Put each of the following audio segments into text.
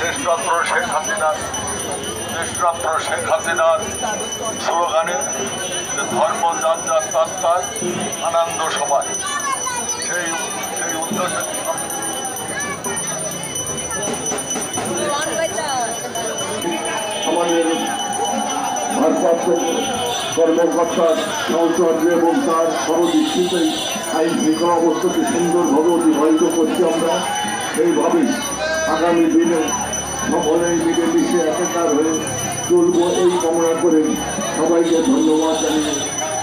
দেশরত্ন শেখ হাসিনার দেশরত্ন শেখ হাসিনার ধর্ম যার যার তার আনন্দ সবাই। সেই সেই উদ্দেশ্যে আমাদের ভারপ্রাপ্ত কর্মকর্তা সহচর্য এবং তার সহদৃষ্টিতেই আইন শৃঙ্খলা অবস্থাকে সুন্দরভাবে অতিবাহিত করছি আমরা। এইভাবেই আগামী দিনে সকলেই মিলেমিশে একাকার হয়ে চলব এই কামনা করে সবাইকে ধন্যবাদ জানিয়ে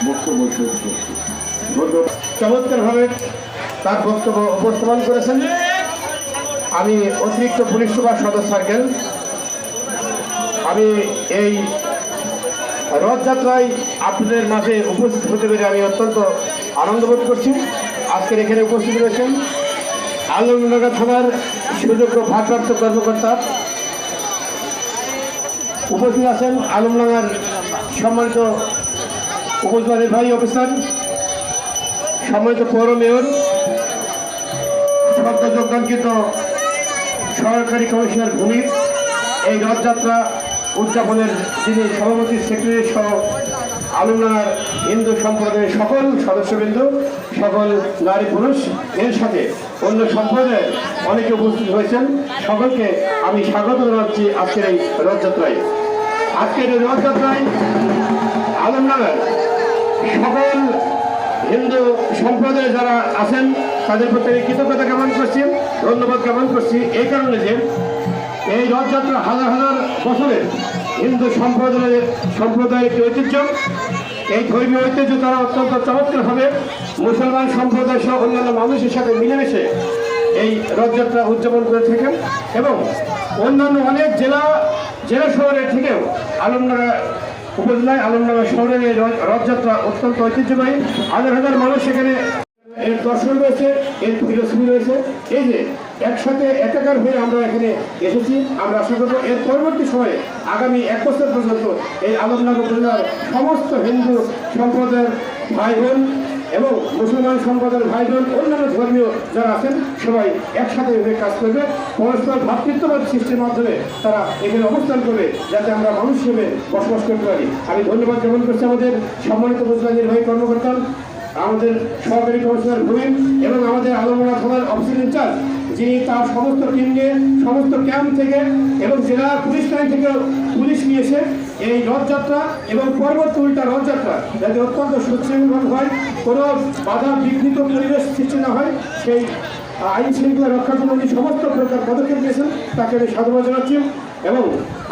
বক্তব্য শেষ করছি। চমৎকারভাবে তার বক্তব্য উপস্থাপন করেছেন। আমি অতিরিক্ত পুলিশ সুপার সদর সার্কেল। আমি এই রথযাত্রায় আপনাদের মাঝে উপস্থিত হতে পেরে আমি অত্যন্ত আনন্দ বোধ করছি। আজকের এখানে উপস্থিত রয়েছেন আলমনগর থানার সুযোগ্য ভারপ্রাপ্ত কর্মকর্তা উপস্থিত আছেন আলমনগর সম্মানিত উপজেলা নির্বাহী অফিসার, সম্মানিত পৌর মেয়র সদ্য যোগদানকৃত সরকারি কমিশনার ভূমির এই রথযাত্রা উদযাপনের যিনি সভাপতি, সেক্রেটারি সহ আলমনার হিন্দু সম্প্রদায়ের সকল সদস্যবৃন্দ, সকল নারী পুরুষ, এর সাথে অন্য সম্প্রদায়ের অনেকে উপস্থিত হয়েছেন। সকলকে আমি স্বাগত জানাচ্ছি আজকের এই রথযাত্রায়। আজকের এই রথযাত্রায় আলমনগর সকল হিন্দু সম্প্রদায়ে যারা আছেন, তাদের প্রতি আমি কৃতজ্ঞতা জ্ঞাপন করছি, ধন্যবাদ জ্ঞাপন করছি। এই কারণে যে এই রথযাত্রা হাজার হাজার বছরের হিন্দু সম্প্রদায়ের সম্প্রদায়ের একটি ঐতিহ্য। এই ধর্মীয় ঐতিহ্য তারা অত্যন্ত চমৎকারভাবে মুসলমান সম্প্রদায় সহ অন্যান্য মানুষের সাথে মিলেমিশে এই রথযাত্রা উদযাপন করে থাকেন এবং অন্যান্য অনেক জেলা জেলা শহরের থেকেও আলমডাঙ্গা উপজেলায়, আলমডাঙ্গা শহরের এই রথযাত্রা অত্যন্ত ঐতিহ্যবাহী। হাজার হাজার মানুষ সেখানে এর দর্শন রয়েছে, এর ফিলোসফি রয়েছে। এই যে একসাথে একাকার হয়ে আমরা এখানে এসেছি। আমরা আশা করব এর পরবর্তী সময়ে আগামী এক বছর পর্যন্ত এই আলমনগর উপজেলার সমস্ত হিন্দু সম্প্রদায়ের ভাই বোন এবং মুসলমান সম্প্রদায়ের ভাই বোন অন্যান্য ধর্মীয় যারা আছেন, সবাই একসাথে হয়ে কাজ করবে। পরস্পর ভাতৃত্ববাদ সৃষ্টির মাধ্যমে তারা এখানে অবস্থান করবে, যাতে আমরা মানুষ হিসেবে বসবাস করতে পারি। আমি ধন্যবাদ জ্ঞাপন করছি আমাদের সম্মানিত উপজেলা নির্বাহী কর্মকর্তা, আমাদের সহকারী কমিশনার ভূমিন এবং আমাদের আলমোড়া থানার অফিসার ইনচার্জ যিনি তার সমস্ত টিম নিয়ে সমস্ত ক্যাম্প থেকে এবং জেলা পুলিশ লাইন থেকে পুলিশ নিয়ে এসে এই রথযাত্রা এবং পরবর্তী উল্টা রথযাত্রা যাতে অত্যন্ত সুশৃঙ্খল হয়, কোনো বাধা বিঘ্নিত পরিবেশ সৃষ্টি না হয়, সেই আইন শৃঙ্খলা রক্ষার জন্য উনি সমস্ত প্রকার পদক্ষেপ নিয়েছেন, তাকে আমি সাধুবাদ জানাচ্ছি এবং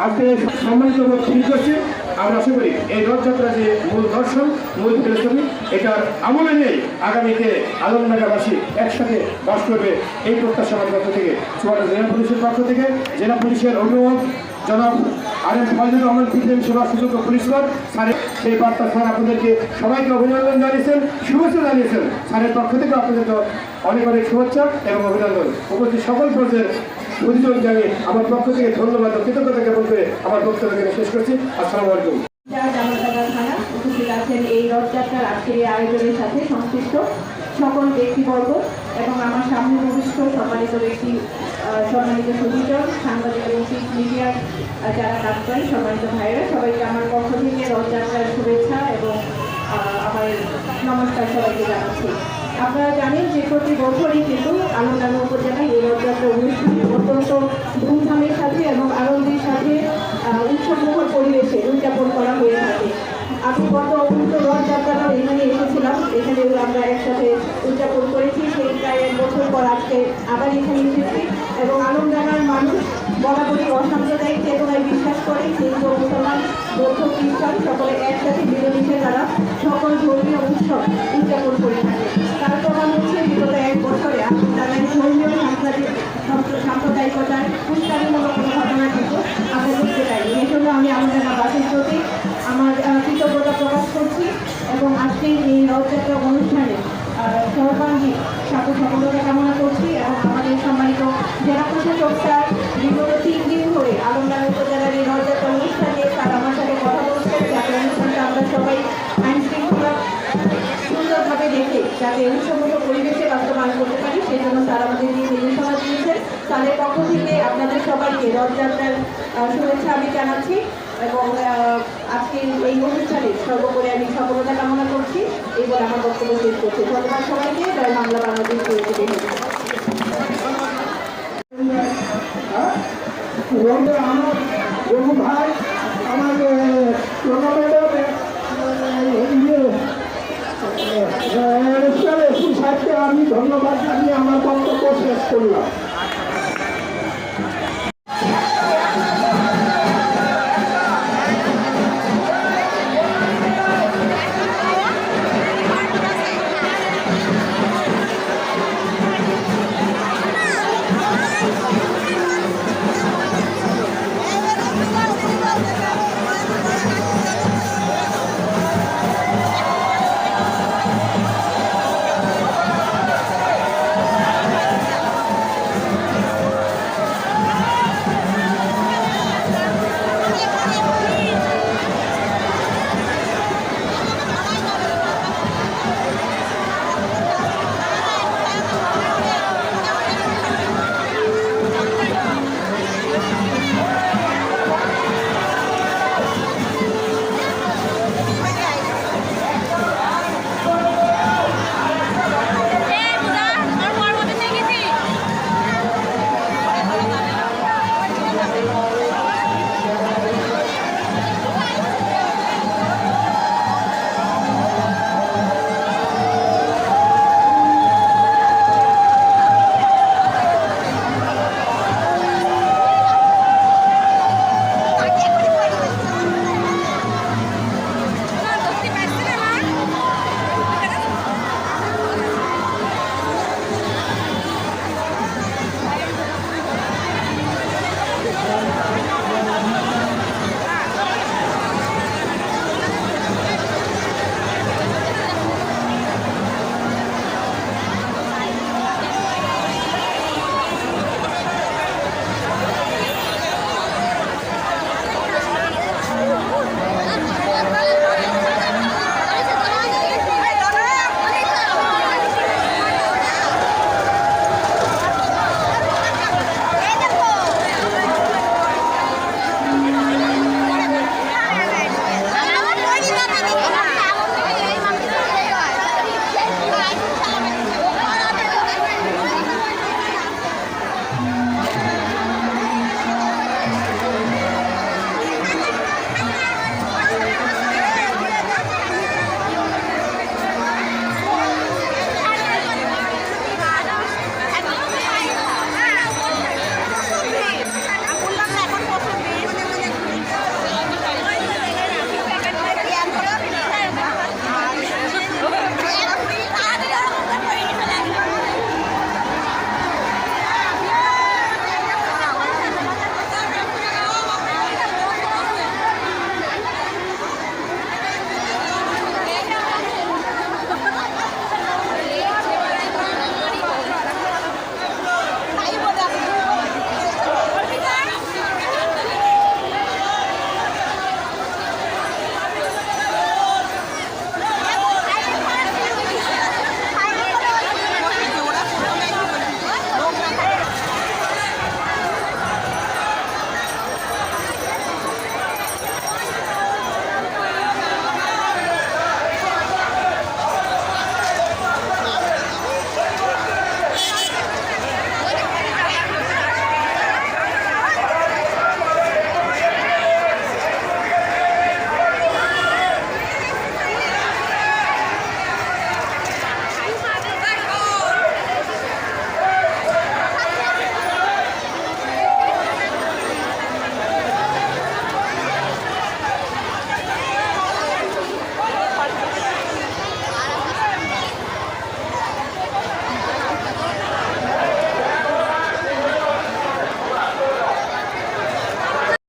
আজকে সম্মানিত করছি। আমরা আশা করি এই রথযাত্রা যে মূল দর্শন, মূল ফিলোসফি এটার আমলে নেই আগামীতে আলমনগরবাসী একসাথে বাস করবে এই প্রত্যাশা আমার পক্ষ থেকে। চুয়াডা জেলা পুলিশের পক্ষ থেকে, জেলা পুলিশের অভিভাবক জনাব আর এম ফয়জুর রহমান ফিল্ম সেবা সুযোগ্য পুলিশ স্যারের সেই বার্তা স্যার আপনাদেরকে সবাইকে অভিনন্দন জানিয়েছেন, শুভেচ্ছা জানিয়েছেন। স্যারের পক্ষ থেকে আপনাদেরকে অনেক অনেক শুভেচ্ছা এবং অভিনন্দন। উপস্থিত সকল পর্যায়ের প্রতিজন জানিয়ে আমার পক্ষ থেকে ধন্যবাদ ও কৃতজ্ঞতা জ্ঞাপন করে আমার বক্তব্য শেষ করছি। আসসালামু আলাইকুম। আছেন এই রথযাত্রার আজকের এই আয়োজনের সাথে সংশ্লিষ্ট সকল ব্যক্তিবর্গ এবং আমার সামনে উপস্থিত সম্মানিত ব্যক্তি সম্মানিত সুবিচার সাংবাদিক এবং মিডিয়ার যারা কাজ করেন, সম্মানিত ভাইয়েরা, সবাইকে আমার পক্ষ থেকে রথযাত্রার শুভেচ্ছা এবং আমার নমস্কার সবাইকে জানাচ্ছি। আপনারা জানেন যে প্রতি বছরই কিন্তু আনন্দান উপজেলায় এই রথযাত্রা অনুষ্ঠান অত্যন্ত ধুমধামের সাথে এবং আনন্দের সাথে উৎসবমুখর পরিবেশে উদযাপন করা হয়ে থাকে। আমি গত অপূর্ত রথযাত্রাটাও এখানে এসেছিলাম। এখানে আমরা একসাথে উদযাপন করেছি। সেই প্রায় এক বছর পর আজকে আবার এখানে এসেছি এবং আনন্দানার মানুষ বরাবরই অসাম্প্রদায়িক চেতনায় বিশ্বাস করে, হিন্দু মুসলমান, বৌদ্ধ খ্রিস্টান সকলে একসাথে মিলেমিশে তারা সকল ধর্মীয় উৎসব উদযাপন আজকের এই রথযাত্রা অনুষ্ঠানে সর্বাঙ্গীন সাথে সফলতা কামনা করছি এবং আমাদের সম্মানিত জেলা প্রশাসক স্যার, বিগত তিন দিন ধরে আলমডাঙ্গা উপজেলার এই রথযাত্রা অনুষ্ঠানে স্যার আমার সাথে কথা বলছেন। যাতে অনুষ্ঠানটা আমরা সবাই আইন শৃঙ্খলা সুন্দরভাবে দেখে যাতে উৎসবমুখ পরিবেশে বাস্তবায়ন করতে পারি, সেই জন্য স্যার আমাদের নিয়ে নির্দেশনা দিয়েছেন তাদের পক্ষ থেকে আপনাদের সবাইকে রথযাত্রার শুভেচ্ছা আমি জানাচ্ছি এবং আজকের এই অনুষ্ঠানে সর্বোপরি আমি সফলতা কামনা করছি এই বলে আমার বক্তব্য শেষ করছি ধন্যবাদ সবাইকে জয় বাংলা বাংলাদেশ ভাই ইয়ে আমি ধন্যবাদ জানিয়ে আমার বক্তব্য শেষ করলাম